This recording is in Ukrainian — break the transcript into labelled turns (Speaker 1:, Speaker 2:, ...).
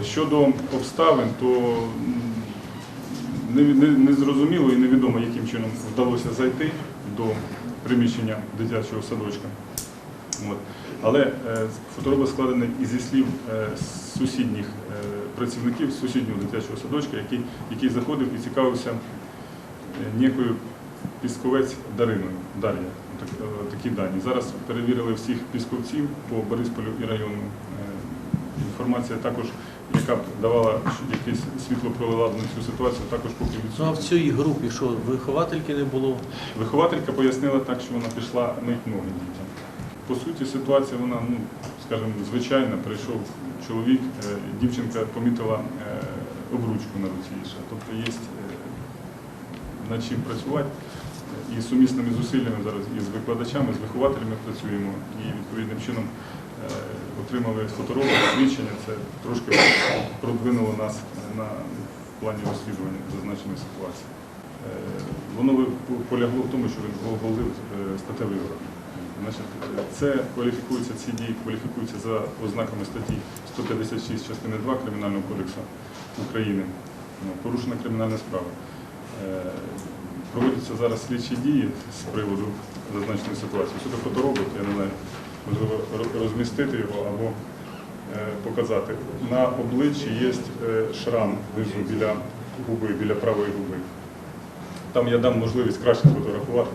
Speaker 1: Е, Щодо обставин, то м, не, не, не і невідомо, яким чином вдалося зайти до приміщення дитячого садочка. Але е, фоторобот складений зі слів е, сусідніх е, працівників сусіднього дитячого садочка, який, заходив і цікавився ніякою пісковець Дариною. Дар'я. Так, такі дані. Зараз перевірили всіх пісковців по Борисполю і району. Інформація також, яка б давала якесь світло пролила на цю ситуацію, також поки
Speaker 2: Ну а в цій групі що, виховательки не було?
Speaker 1: Вихователька пояснила так, що вона пішла мить ноги дітям. По суті, ситуація вона, ну, скажімо, звичайна. Прийшов чоловік, е, дівчинка помітила е, обручку на руці. Тобто є е, над чим працювати. І сумісними зусиллями зараз і з викладачами, з вихователями працюємо і відповідним чином е, отримали фоторобот, свідчення. Це трошки продвинуло нас на плані розслідування зазначеної ситуації. Е, Воно полягло в тому, що він оголив е, статевий орган. Це кваліфікується, ці дії кваліфікуються за ознаками статті 156 частини 2 Кримінального кодексу України. Ну, Порушена кримінальна справа. Проводяться зараз слідчі дії з приводу зазначеної ситуації. Щодо фоторобот, я не знаю, можливо, розмістити його або е, показати. На обличчі є е, шрам внизу біля губи, біля правої губи. Там я дам можливість краще сфотографувати.